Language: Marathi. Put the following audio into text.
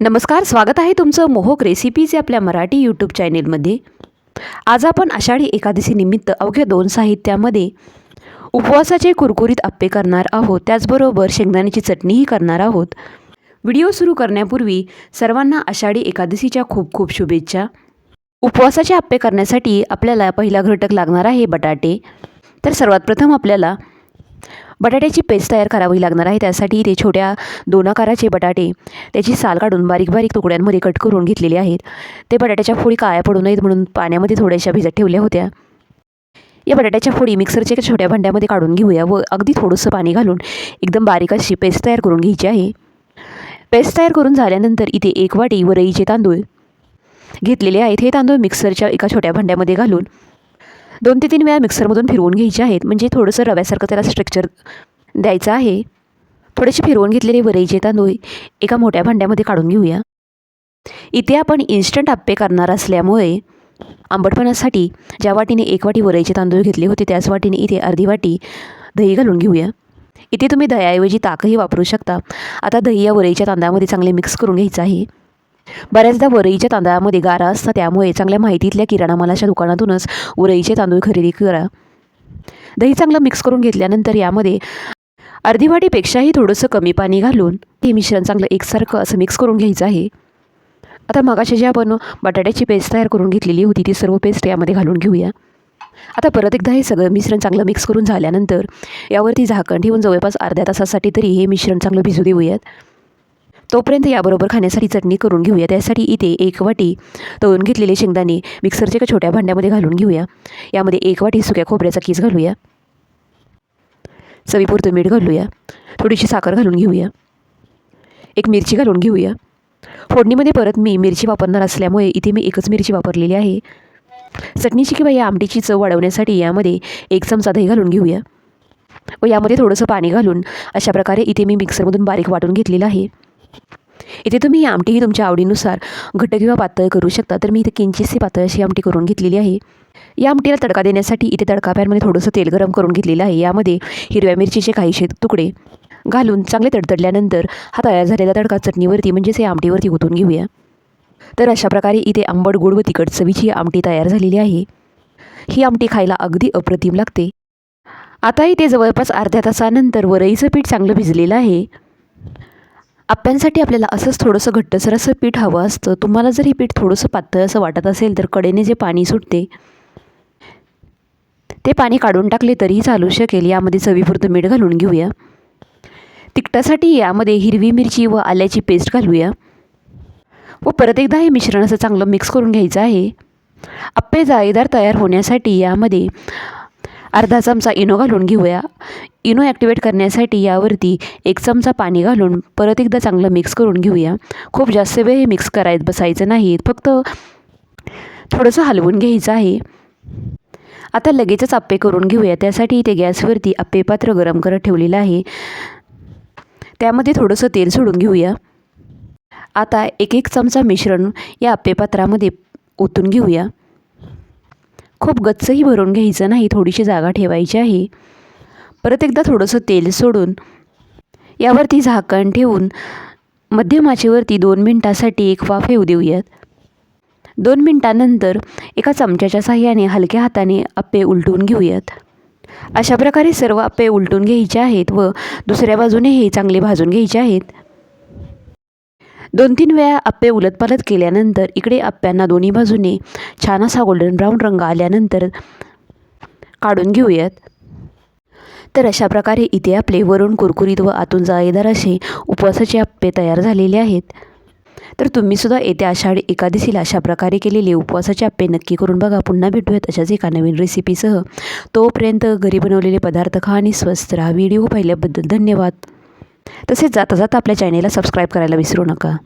नमस्कार स्वागत आहे तुमचं मोहक रेसिपीज आपल्या मराठी यूट्यूब चॅनेलमध्ये आज आपण आषाढी एकादशीनिमित्त अवघ्या दोन साहित्यामध्ये उपवासाचे कुरकुरीत आप्पे करणार आहोत. त्याचबरोबर शेंगदाण्याची चटणीही करणार आहोत. व्हिडिओ सुरू करण्यापूर्वी सर्वांना आषाढी एकादशीच्या खूप खूप शुभेच्छा. उपवासाचे आप्पे करण्यासाठी आपल्याला पहिला घटक लागणार आहे बटाटे. तर सर्वात प्रथम आपल्याला बटाट्याची पेस्ट तयार करावी लागणार आहे. त्यासाठी ते छोट्या दोन आकाराचे बटाटे त्याची साल काढून बारीक बारीक तुकड्यांमध्ये कट करून घेतलेले आहेत. ते बटाट्याच्या फोडी काळ्या पडू नयेत म्हणून पाण्यामध्ये थोड्याशा भिजत ठेवल्या होत्या. या बटाट्याच्या फोडी मिक्सरच्या एका छोट्या भांड्यामध्ये काढून घेऊया व अगदी थोडंसं पाणी घालून एकदम बारीक अशी पेस्ट तयार करून घ्यायची आहे. पेस्ट तयार करून झाल्यानंतर इथे एक वाटी व रईचे तांदूळ घेतलेले आहेत. हे तांदूळ मिक्सरच्या एका छोट्या भांड्यामध्ये घालून दोन ते तीन वेळा मिक्सरमधून फिरवून घ्यायचे आहेत. म्हणजे थोडंसं रव्यासारखं त्याला स्ट्रक्चर द्यायचं आहे. थोडेसे फिरवून घेतलेले वरईचे तांदूळ एका मोठ्या भांड्यामध्ये काढून घेऊया. इथे आपण इन्स्टंट आप्पे करणार असल्यामुळे आंबटपणासाठी ज्या वाटीने एक वाटी वरईचे तांदूळ घेतले होते त्याच वाटीने इथे अर्धी वाटी दही घालून घेऊया. इथे तुम्ही दह्याऐवजी ताकही वापरू शकता. आता दही या वरईच्या तांदळामध्ये चांगले मिक्स करून घ्यायचं आहे. बऱ्याचदा वरईच्या तांदळामध्ये गारा असतात त्यामुळे चांगल्या माहितीतल्या किराणा मालाच्या दुकानातूनच वरईचे तांदूळ खरेदी करा. दही चांगलं मिक्स करून घेतल्यानंतर यामध्ये अर्धी वाटीपेक्षाही थोडंसं कमी पाणी घालून हे मिश्रण चांगलं एकसारखं असं मिक्स करून घ्यायचं आहे. आता मगाशी जे आपण बटाट्याची पेस्ट तयार करून घेतलेली होती ती सर्व पेस्ट यामध्ये घालून घेऊया. आता परत एकदा हे सगळं मिश्रण चांगलं मिक्स करून झाल्यानंतर यावरती झाकण ठेवून जवळपास अर्ध्या तासासाठी तरी हे मिश्रण चांगलं भिजू देऊयात. तोपर्यंत याबरोबर खाण्यासाठी चटणी करून घेऊया. त्यासाठी इथे एक वाटी तळून घेतलेले शेंगदाणे मिक्सरच्या एका छोट्या भांड्यामध्ये घालून घेऊया. यामध्ये एक वाटी सुक्या खोबऱ्याचा किस घालूया. चवीपुरतं मीठ घालूया. थोडीशी साखर घालून घेऊया. एक मिरची घालून घेऊया. फोडणीमध्ये परत मी मिरची वापरणार असल्यामुळे इथे मी एकच मिरची वापरलेली आहे. चटणीची किंवा या आमटीची चव वाढवण्यासाठी यामध्ये एक चमचा दही घालून घेऊया. व यामध्ये थोडंसं पाणी घालून अशा प्रकारे इथे मी मिक्सरमधून बारीक वाटून घेतलेलं आहे. इथे तुम्ही ही आमटी ही तुमच्या आवडीनुसार घट्ट किंवा पातळ करू शकता. तर मी इथे किंचितशी पातळ अशी आमटी करून घेतलेली आहे. या आमटीला तडका देण्यासाठी इथे तडका पॅनमध्ये थोडंसं तेल गरम करून घेतलेलं आहे. यामध्ये हिरव्या मिरचीचे काहीशे तुकडे घालून चांगले तडतडल्यानंतर हा तयार झालेला तडका चटणीवरती म्हणजेच या आमटीवरती ओतून घेऊया. तर अशा प्रकारे इथे आंबट गोड व तिखट चवीची आमटी तयार झालेली आहे. ही आमटी खायला अगदी अप्रतिम लागते. आता इथे जवळपास अर्ध्या तासानंतर वरईचं पीठ चांगलं भिजलेलं आहे. आप्यांसाठी आपल्याला असंच थोडंसं घट्टसर असं पीठ हवं असतं. तुम्हाला जर हे पीठ थोडंसं पातळ असं वाटत असेल तर कडेने जे पाणी सुटते ते पाणी काढून टाकले तरीही चालू शकेल. यामध्ये चवीपुरतं मीठ घालून घेऊया. तिखटासाठी यामध्ये हिरवी मिरची व आल्याची पेस्ट घालूया. व परत एकदा हे मिश्रण असं चांगलं मिक्स करून घ्यायचं आहे. आप्पे जाळीदार तयार होण्यासाठी यामध्ये अर्धा चमचा इनो घालून घेऊया. इनो ॲक्टिवेट करण्यासाठी यावरती एक चमचा पाणी घालून परत एकदा चांगलं मिक्स करून घेऊया. खूप जास्त वेळ हे मिक्स करायत बसायचं नाही. फक्त थोडंसं हलवून घ्यायचं आहे. आता लगेचच आप्पे करून घेऊया. त्यासाठी इथे गॅसवरती आप्पे पात्र गरम करत ठेवलेलं आहे. त्यामध्ये थोडंसं तेल सोडून घेऊया. आता एक एक चमचा मिश्रण या आप्पे पात्रामध्ये ओतून घेऊया. खूप गच्चही भरून घ्यायचं नाही थोडीशी जागा ठेवायची आहे. परत एकदा थोडंसं तेल सोडून यावरती झाकण ठेवून मध्यम आचेवरती दोन मिनटासाठी एक वाफ येऊ देऊयात दोन मिनटानंतर एका चमच्याच्या साह्याने हलक्या हाताने अप्पे उलटून घेऊयात अशा प्रकारे सर्व आप्पे उलटून घ्यायचे आहेत व दुसऱ्या बाजूने हे चांगले भाजून घ्यायचे आहेत. दोन तीन वेळा आप्पे उलटपालट केल्यानंतर इकडे आप्प्यांना दोन्ही बाजूने छान असा गोल्डन ब्राऊन रंग आल्यानंतर काढून घेऊयात. तर अशा प्रकारे इथे आपले वरून कुरकुरीत व आतून जाळीदार असे उपवासाचे आप्पे तयार झालेले आहेत. तर तुम्हीसुद्धा येत्या आषाढी एकादशीला अशा प्रकारे केलेले उपवासाचे आप्पे नक्की करून बघा. पुन्हा भेटूयात अशाच एका नवीन रेसिपीसह तोपर्यंत घरी बनवलेले पदार्थ खा आणि स्वस्त राहा. व्हिडिओ पाहिल्याबद्दल धन्यवाद. तसेच जाता जाता आपल्या चॅनेलला सबस्क्राईब करायला विसरू नका.